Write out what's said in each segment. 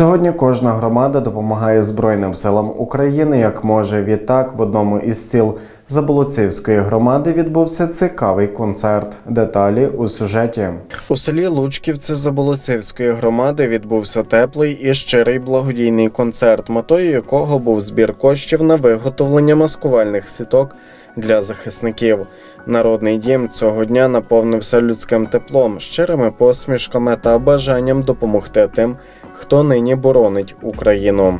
Сьогодні кожна громада допомагає Збройним силам України як може. Відтак, в одному із сіл Заболоцівської громади відбувся цікавий концерт. Деталі у сюжеті. У селі Лучківці Заболоцівської громади відбувся теплий і щирий благодійний концерт, метою якого був збір коштів на виготовлення маскувальних сіток для захисників. Народний дім цього дня наповнився людським теплом, щирими посмішками та бажанням допомогти тим, хто нині боронить Україну.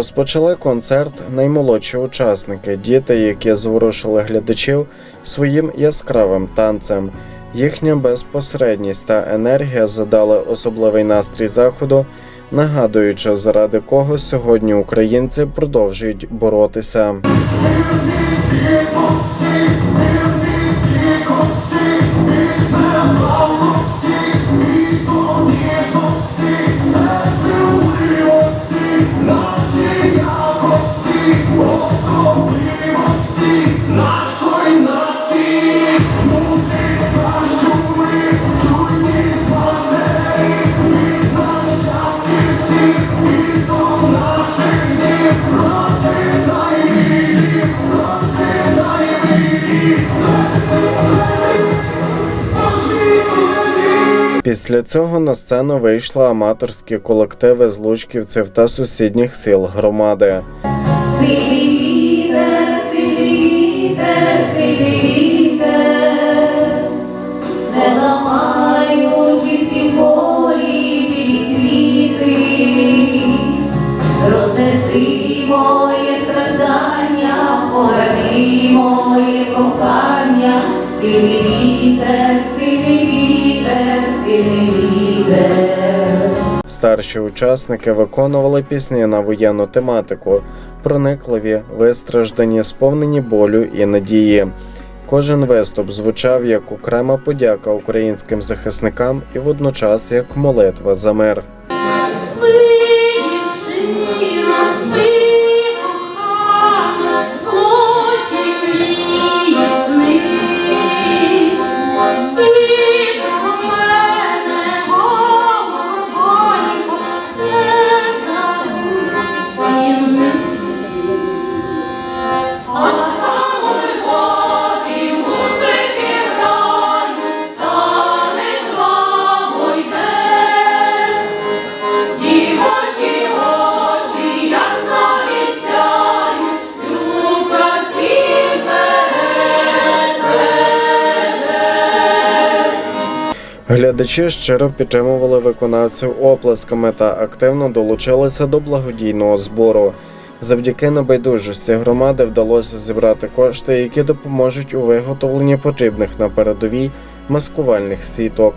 Розпочали концерт наймолодші учасники, діти, які зворушили глядачів своїм яскравим танцем. Їхня безпосередність та енергія задали особливий настрій заходу, нагадуючи, заради кого сьогодні українці продовжують боротися. Після цього на сцену вийшли аматорські колективи з лучківців та сусідніх сіл громади. Моє кохання, сильний вітер, сильний вітер. Старші учасники виконували пісні на воєнну тематику, проникливі, вистраждані, сповнені болю і надії. Кожен виступ звучав як окрема подяка українським захисникам і водночас як молитва за мир. Глядачі щиро підтримували виконавців оплесками та активно долучилися до благодійного збору. Завдяки небайдужості громади вдалося зібрати кошти, які допоможуть у виготовленні потрібних на передовій маскувальних сіток.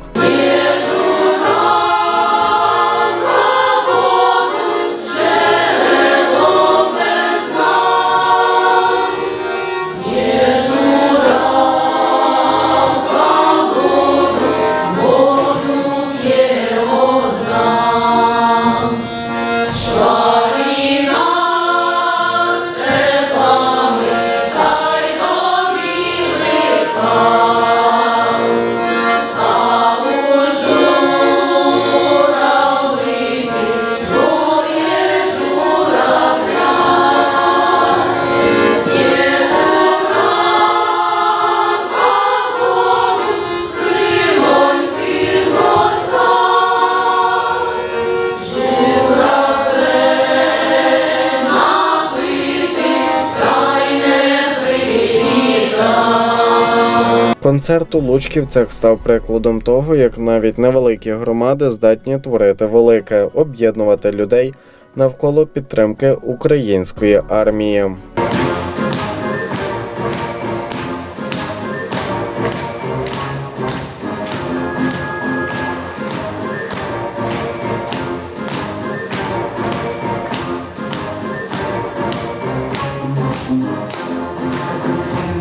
Концерт у Лучківцях став прикладом того, як навіть невеликі громади здатні творити велике, об'єднувати людей навколо підтримки української армії.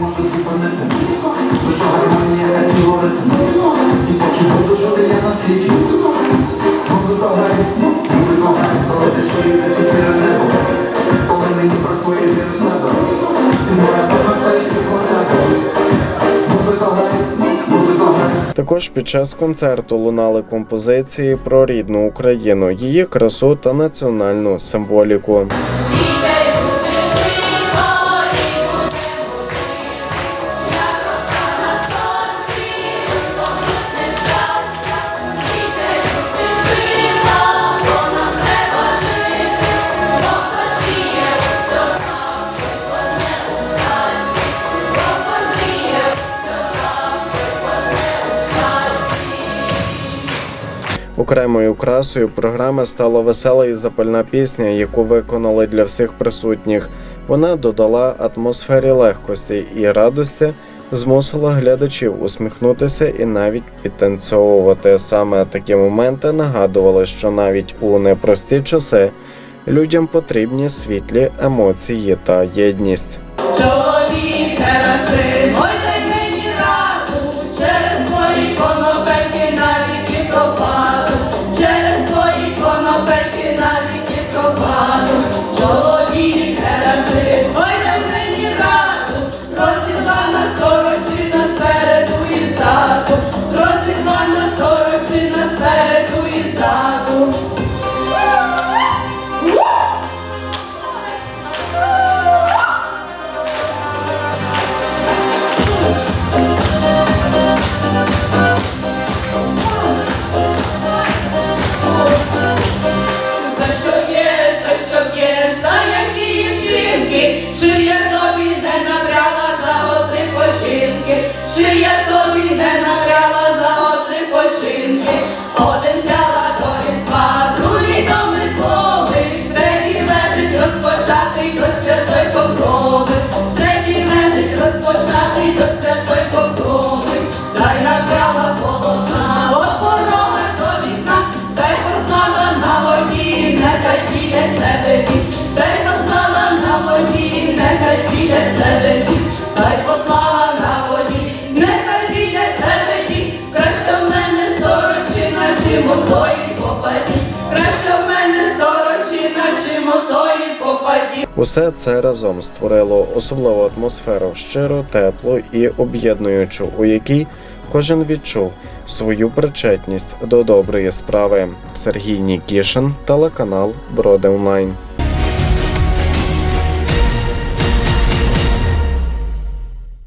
можу зупинити Душа гармонія, цілоритм Хіба буду жити я на світі? Грає, музика грає, коли ти чуєте ті сіре небо. Коли мені бракує віри в себе. Ти моя певна це і концерт. Музика грає, музика грає. Також під час концерту лунали композиції про рідну Україну, її красу та національну символіку. Окремою красою програми стала весела і запальна пісня, яку виконали для всіх присутніх. Вона додала атмосфері легкості і радості, змусила глядачів усміхнутися і навіть підтанцьовувати. Саме такі моменти нагадували, що навіть у непрості часи людям потрібні світлі емоції та єдність. Чоловік Усе це разом створило особливу атмосферу, щиро, теплу і об'єднуючу, у якій кожен відчув свою причетність до доброї справи. Сергій Нікішин, телеканал Броди Онлайн.